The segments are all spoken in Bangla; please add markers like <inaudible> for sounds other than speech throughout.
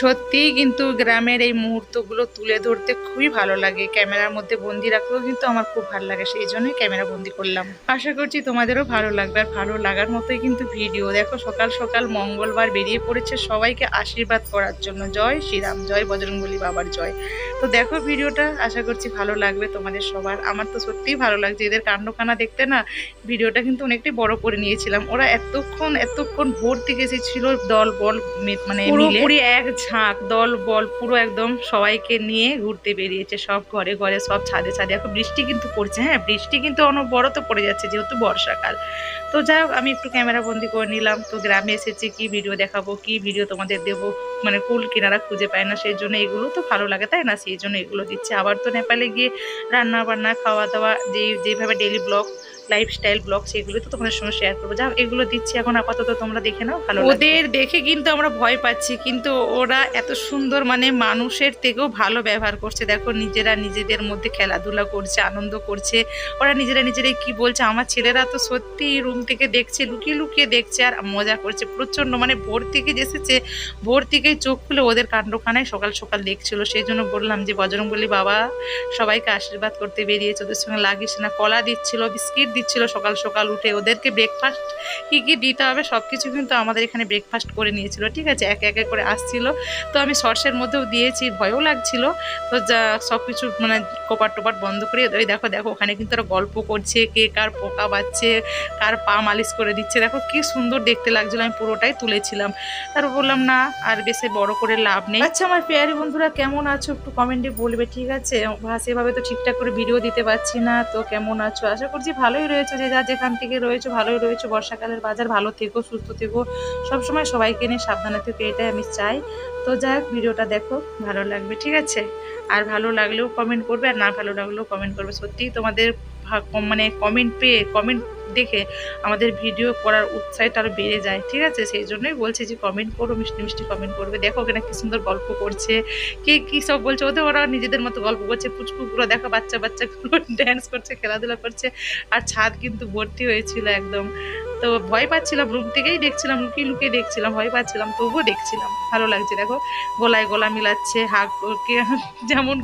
সত্যিই কিন্তু গ্রামের এই মুহূর্তগুলো তুলে ধরতে খুবই ভালো লাগে। ক্যামেরার মধ্যে বন্দি রাখতেও কিন্তু আমার খুব ভালো লাগে সেই জন্যই ক্যামেরা বন্দি করলাম। আশা করছি তোমাদেরও ভালো লাগবে আর ভালো লাগার মতোই কিন্তু ভিডিও। দেখো সকাল সকাল মঙ্গলবার বেরিয়ে পড়েছে সবাইকে আশীর্বাদ করার জন্য। জয় শ্রীরাম জয় বজরংবলী বাবার জয়। তো দেখো ভিডিওটা আশা করছি ভালো লাগবে তোমাদের সবার। আমার তো সত্যিই ভালো লাগছে। এদের কাণ্ডকানা দেখতে না ভিডিওটা কিন্তু অনেকটাই বড় করে নিয়েছিলাম। ওরা এতক্ষণ এতক্ষণ ভোর থেকে এসেছিল দল বল মানে পুরোপুরি এক ঝাঁক দল, বল, পুরো একদম সবাইকে নিয়ে ঘুরতে বেরিয়েছে সব ঘরে ঘরে, সব ছাদে ছাদে। এখন বৃষ্টি কিন্তু পড়ছে হ্যাঁ বৃষ্টি কিন্তু অনবরত পড়ে যাচ্ছে যেহেতু বর্ষাকাল। তো যাই হোক, আমি একটু ক্যামেরা বন্দি করে নিলাম। তো গ্রামে এসেছি, কি ভিডিও দেখাবো, কি ভিডিও তোমাদের দেবো? মানে কুল কিনারা খুঁজে পায় না, সেই জন্য এগুলো তো ভালো লাগে, তাই না? সেই জন্য এগুলো দিচ্ছে। আবার তো নেপালে গিয়ে রান্না বান্না খাওয়া দাওয়া যে যেভাবে ডেলি ব্লগ লাইফস্টাইল ব্লগ সেগুলো তো তোমাদের সঙ্গে শেয়ার করব। যাও এগুলো দিচ্ছি এখন, আপাতত তোমরা দেখে নাও, ভালো ওদের দেখে কিন্তু আমরা ভয় পাচ্ছি, কিন্তু ওরা এত সুন্দর মানে মানুষের থেকেও ভালো ব্যবহার করছে। দেখো, নিজেরা নিজেদের মধ্যে খেলাধুলা করছে, আনন্দ করছে। ওরা নিজেরা নিজেরাই কি বলছে? আমার ছেলেরা তো সত্যি রুম থেকে দেখছে, লুকিয়ে লুকিয়ে দেখছে আর মজা করছে। প্রচণ্ড মানে ভোর থেকে এসেছে ভোর থেকেই চোখ খুলে ওদের কাণ্ডখানায় সকাল সকাল দেখছিল। সেই জন্য বললাম যে বজরংবলী বাবা, সবাইকে আশীর্বাদ করতে বেরিয়েছে ওদের সঙ্গে লাগিস না। কলা দিচ্ছিল, বিস্কিট দিচ্ছিল সকাল সকাল উঠে। ওদেরকে ব্রেকফাস্ট কী কী দিতে হবে সব কিছু কিন্তু আমাদের এখানে ব্রেকফাস্ট করে নিয়েছিল, ঠিক আছে? একে একে করে আসছিল। তো আমি সর্ষের মধ্যেও দিয়েছি, ভয়ও লাগছিল। তো যা সব কিছু মানে কপাট টোপাট বন্ধ করে ওই দেখো দেখো, ওখানে কিন্তু ওরা গল্প করছে, কে কার পোকা বাচ্ছে, কার পা মালিশ করে দিচ্ছে। দেখো কি সুন্দর দেখতে লাগছিল, আমি পুরোটাই তুলেছিলাম। তারপর বললাম, না, আর বেশি বড় করে লাভ নেই। আচ্ছা আমার পেয়ারি বন্ধুরা কেমন আছো? একটু কমেন্টে বলবে, ঠিক আছে? সেভাবে তো ঠিকঠাক করে ভিডিও দিতে পারছি না। তো কেমন আছো? আশা করছি ভালোই রয়েছে। যে যা যেখান থেকে রয়েছে, ভালোই রয়েছে। বর্ষাকালের বাজার, ভালো থেকো, সুস্থ থেকো। সবসময় সবাইকে নিয়ে সাবধানে থেকো, এটাই আমি চাই। তো যাই হোক ভিডিওটা দেখো, ভালো লাগবে, ঠিক আছে? আর ভালো লাগলেও কমেন্ট করবে, আর না ভালো লাগলেও কমেন্ট করবে। সত্যিই তোমাদের মানে কমেন্ট পেয়ে কমেন্ট দেখে আমাদের ভিডিও করার উৎসাহটা আরও বেড়ে যায়, ঠিক আছে? সেই জন্যই বলছি যে কমেন্ট করো, মিষ্টি মিষ্টি কমেন্ট করবে। দেখো ওখানে কী সুন্দর গল্প করছে, কে কী সব বলছে? ওদের ওরা নিজেদের মতো গল্প করছে পুচকুগুলো দেখো বাচ্চা বাচ্চাগুলো ড্যান্স <laughs> করছে, খেলাধুলা করছে, আর ছাদ কিন্তু ভর্তি হয়েছিল একদম। তো ভয় পাচ্ছিলাম রুম থেকেই দেখছিলাম, লুকিয়ে লুকিয়ে দেখছিলাম, ভয় পাচ্ছিলাম, তবুও দেখছিলাম। ভালো লাগছে, দেখো, গলায় গলা মিলাচ্ছে, হাগ কে <laughs> যেমন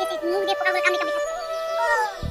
This is Mude Pocahontas kami kami. Oh.